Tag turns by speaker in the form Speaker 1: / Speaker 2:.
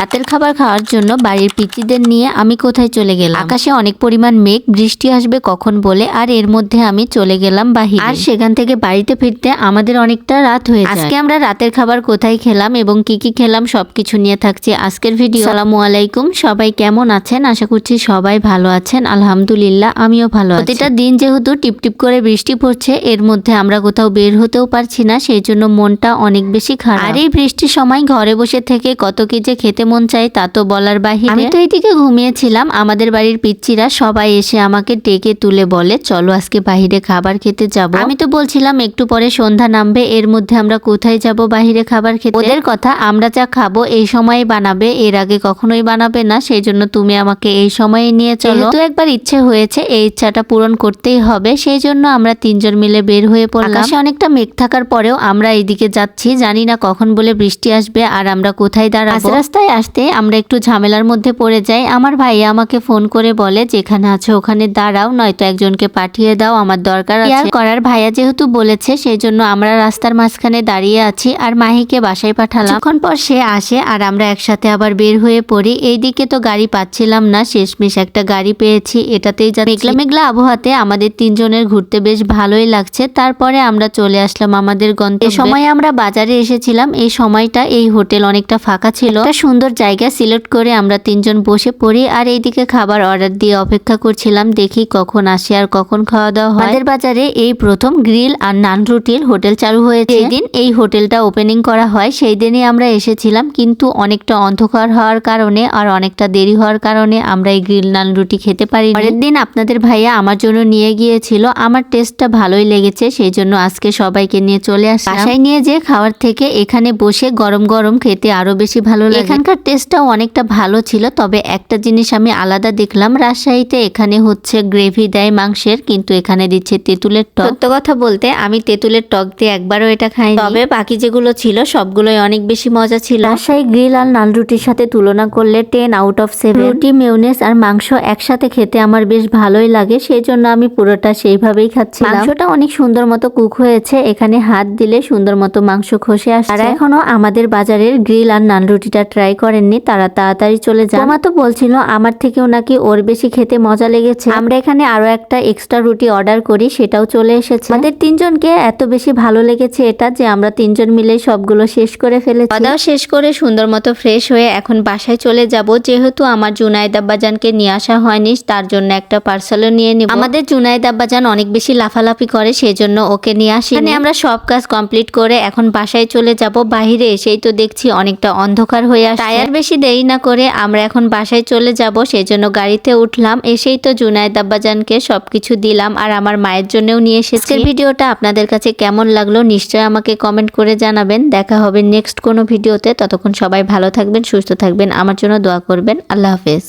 Speaker 1: রাতের খাবার খাওয়ার জন্য বাড়ির পিচিদের নিয়ে আমি কোথায় চলে গেলাম? আকাশে অনেক পরিমাণ মেঘ, বৃষ্টি আসবে কখন বলে, আর এর মধ্যে আমি চলে গেলাম বাহির। আর সেখান থেকে বাড়িতে ফিরতে আমাদের অনেকটা রাত হয়ে আজকে আমরা রাতের খাবার কোথায় খেলাম এবং কি কি খেলাম সবকিছু নিয়ে থাকছি আজকের ভিডিও। সালামু আলাইকুম, সবাই কেমন আছেন? আশা করছি সবাই ভালো আছেন। আলহামদুলিল্লাহ, আমিও ভালো প্রতিটা দিন যেহেতু টিপ টিপ করে বৃষ্টি পড়ছে, এর মধ্যে আমরা কোথাও বের হতেও পারছি না, সেই জন্য মনটা অনেক বেশি খারাপ। আর এই বৃষ্টির সময় ঘরে বসে থেকে কত কি যে খেতে মন চাই তা তো বলার বাহিরে। আমি তো এইদিকে ঘুমিয়েছিলাম। আমাদের বাড়ির পিচ্চিরা সবাই এসে আমাকে ডেকে তুলে বলে চলো আজকে বাহিরে খাবার খেতে যাব। আমি তো বলছিলাম একটু পরে সন্ধ্যা নামবে এর মধ্যে আমরা কোথায় যাব বাহিরে খাবার খেতে? ওদের কথা আমরা যা খাব এই সময় বানাবে এর আগে কখনোই বানাবে না সেই জন্য তুমি আমাকে এই সময়ে নিয়ে চলো। তো একবার ইচ্ছে হয়েছে এই ইচ্ছাটা পূরণ করতেই হবে সেই জন্য আমরা তিনজন মিলে বের হয়ে পড়লাম। আকাশে অনেকটা মেঘ থাকার পরেও আমরা এইদিকে যাচ্ছি জানি না কখন বলে বৃষ্টি আসবে আর আমরা কোথায় দাঁড়াবো। রাস্তায় আসতে আমরা একটু ঝামেলার মধ্যে পড়ে যাই। আমার ভাইয়া আমাকে ফোন করে বলে, যেখানে আছে ওখানে দাঁড়াও, নয়তো একজনকে পাঠিয়ে দাও, আমার দরকার আছে। করার ভাইয়া যেহেতু বলেছে সেই জন্য আমরা রাস্তার মাঝখানে দাঁড়িয়ে আছি আর মাহিকে বাসায় পাঠালাম। তখন পর সে আসে আর আমরা একসাথে আবার বের হয়ে পড়ি। এইদিকে তো গাড়ি পাচ্ছিলাম না, শেষমেশ একটা গাড়ি পেয়েছি, এটাতেই যা মেঘলা মেঘলা আবহাওয়াতে আমাদের তিনজনের ঘুরতে বেশ ভালোই লাগছে। তারপরে আমরা চলে আসলাম আমাদের গন্তব্যে। সময় আমরা বাজারে এসেছিলাম। এই সময়টা এই হোটেল অনেকটা ফাঁকা ছিল। একটা সুন্দর জায়গা সিলেক্ট করে আমরা তিনজন বসে পড়ি আর এইদিকে খাবার অর্ডার দিয়ে অপেক্ষা করছিলাম দেখি কখন আসে আর কখন খাওয়া দাওয়া হয়। আমাদের বাজারে এই প্রথম গ্রিল আর নান রুটির হোটেল চালু হয়েছে। এই দিন এই হোটেলটা ওপেনিং করা হয় সেই দিনই আমরা এসেছিলাম কিন্তু অনেকটা অন্ধকার হওয়ার কারণে আর অনেকটা দেরি হওয়ার কারণে আমরা এই গ্রিল নান রুটি খেতে পারি পরের দিন আপনাদের ভাইয়া আমার জন্য নিয়ে গিয়েছিল আমার টেস্টটা ভালোই লেগেছে সেই জন্য আজকে সবাইকে নিয়ে চলে আসলাম। বাসায় নিয়ে যে খাওয়ার থেকে এখানে বসে গরম গরম খেতে আরও বেশি ভালো লাগে। এখানকার টেস্টটাও অনেকটা ভালো ছিল তবে একটা জিনিস আমি আলাদা দেখলাম রাজশাহীতে এখানে হচ্ছে গ্রেভি দেয় মাংসের কিন্তু এখানে দিচ্ছে তেঁতুলের টক। সত্য কথা বলতে আমি তেঁতুলের টক দিয়ে একবারও এটা খাই তবে বাকি যেগুলো ছিল সবগুলোই অনেক বেশি মজা ছিল। রাজশাহী গ্রিল আর নান রুটির সাথে তুলনা করলে টেন আউট অফ সেভেন রুটি মেউনেস আর মাংস একসাথে খেতে আমার বেশ ভালোই লাগে সেই জন্য আমি পুরোটা সেইভাবেই খাচ্ছি মাংসটা অনেক সুন্দর মতো কুক হয়েছে এখানে হাত দিলে সুন্দর মতো মাংস খসে আসছে। আর এখনও আমাদের বাজারের গ্রিল আর নান রুটিটা ট্রাই করেননি তারা তাড়াতাড়ি চলে যায় মা তো বলছিল আমার থেকেও নাকি ওর বেশি খেতে মজা লেগেছে। আমরা এখানে আরও একটা এক্সট্রা রুটি অর্ডার করি সেটাও চলে এসেছে। আমাদের তিনজনকে এত বেশি ভালো লেগেছে এটা যে আমরা তিনজন মিলে সবগুলো শেষ করে ফেলেছি। খাওয়া শেষ করে সুন্দর মতো ফ্রেশ হয়ে এখন বাসায় চলে যাব। যেহেতু আমার জুনাইদ আব্বাজানকে নিয়ে আসা হয়নি তার জন্য একটা পার্সেলও নিয়ে নিব। আমাদের জুনাইদ আব্বাজান অনেক বেশি লাফালাফি করে সেই জন্য ওকে নিয়ে আসি এখানে আমরা সব কাজ কমপ্লিট করে এখন বাসায় চলে যাব। বাহিরে এসেই তো দেখছি অনেকটা অন্ধকার হয়ে টায়ার বেশি দেরি না করে আমরা এখন বাসায় চলে যাব সেই জন্য গাড়িতে উঠলাম, এসেই তো জুনায়দ আব্বাজানকে সবকিছু দিলাম আর আমার মায়ের জন্যও নিয়ে এসেছি। ভিডিওটা আপনাদের কাছে কেমন লাগল নিশ্চয় আমাকে কমেন্ট করে জানাবেন। দেখা হবে নেক্সট কোনো ভিডিওতে। ততক্ষণ সবাই ভালো থাকবেন, সুস্থ থাকবেন। আমার জন্য দোয়া করবেন। আল্লাহ হাফেজ।